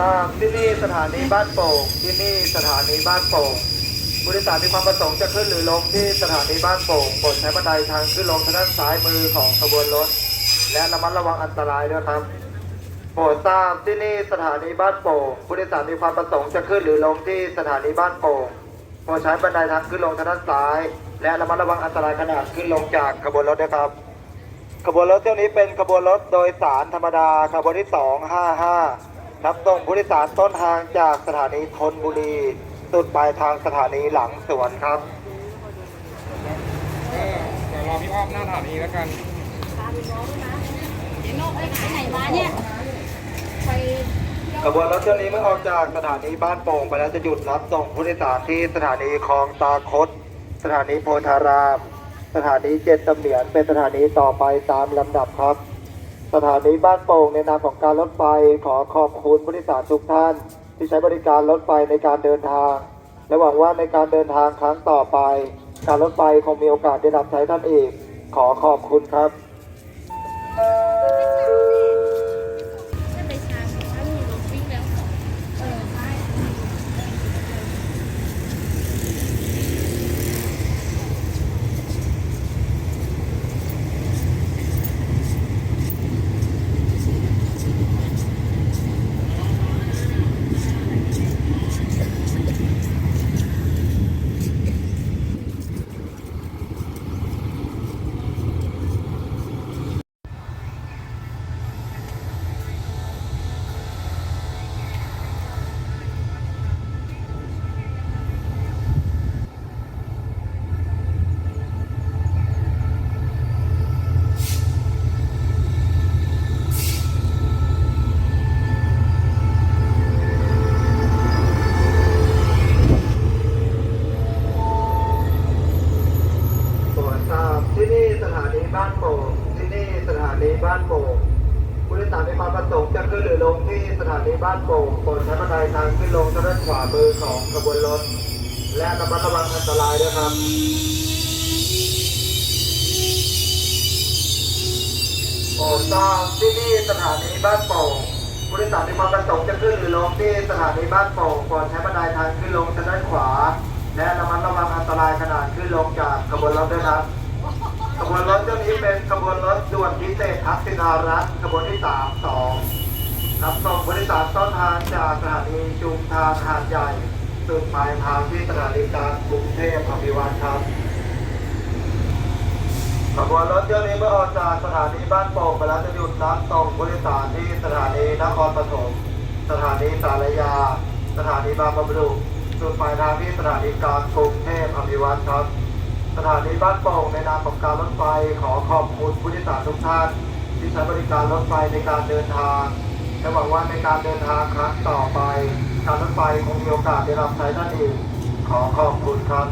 ตากที่นี่สถานีบ้านโป่งที่นี่สถานีบ้านโป่งผู้โดยสารมีความประสงค์จะขึ้นหรือลงที่สถานีบ้านโป่งโปรดใช้บันไดทางขึ้นลงทางด้านซ้ายมือของขบวนรถ และระมัดระวังอันตรายด้วยครับโปรดทราบที่นี่สถานีบ้านโป่งผู้โดยสารมีความประสงค์จะขึ้นหรือลงที่สถานีบ้านโป่งโปรดใช้บันไดทางขึ้นลงทางด้านซ้าย และระมัดระวังอันตรายขณะขึ้นลงจากขบวนรถด้วยครับ ขบวนรถเที่ยวนี้เป็นขบวนรถโดยสารธรรมดาขบวนที่255 รับส่งผู้โดยสารต้นทางจากสถานีธนบุรีสุดปลายทางสถานีหลังสวนครับก็เดี๋ยวรอพี่อ้อมหน้าสถานีแล้วกันเดี๋ยวนอกไปไหนมาเนี่ยไปขบวนรถเที่ยวนี้เมื่อออกจากสถานีบ้านโป่งไปแล้วจะหยุดรับส่งผู้โดยสารที่สถานีคลองตาคดสถานีโพธาราม สถานีเจ็ดตำเหนียนเป็นสถานีต่อไปตามลำดับครับ สถานีบ้านโป่งในนามของการรถไฟขอขอบคุณผู้โดยสารทุกท่าน ที่ใช้บริการรถไฟในการเดินทาง และหวังว่าในการเดินทางครั้งต่อไป การรถไฟคงมีโอกาสได้รับใช้ท่านอีก ขอขอบคุณครับ สถานีบ้านโป่งที่นี่สถานีบ้านโป่งผู้โดยสารมีความประสงค์จะขึ้นหรือลงที่สถานีบ้านโป่งโปรดใช้บันไดทางขึ้นลงทางด้านขวามือของขบวนรถ และระมัดระวังอันตรายด้วยครับโปรดทราบที่นี่สถานีบ้านโป่งผู้โดยสารมีความประสงค์จะขึ้นหรือลงที่สถานีบ้านโป่งโปรดใช้บันไดทางขึ้นลงทางด้านขวา และระมัดระวังอันตรายขณะขึ้นลงจากขบวนรถด้วยครับ ขบวนรถเจ้านี้เป็นขบวนรถด่วนพิเศษทักษิณารัตน์ขบวนที่3 2รับส่งผู้โดยสารต้นทางจากสถานีจุมทางหาดใหญ่สุดหมายทางที่สถานีกลางกรุงเทพอภิวัตรครับขบวนรถเที่ยวนี้เมื่อออกจากสถานีบ้านโป่งไปแล้วจะหยุดรับส่งผู้โดยสารที่สถานีนครปฐมสถานีสารยา สถานีบางบำรุจุดหมายทางที่สถานีกลางกรุงเทพอภิวัตรครับ สถานีบ้านโป่งในนามของการรถไฟขอขอบคุณผู้โดยสารทุกท่านที่ใช้บริการรถไฟในการเดินทางและหวังว่าในการเดินทางครั้งต่อไป การรถไฟคงมีโอกาสได้รับใช้ท่านอีกขอขอบคุณครับ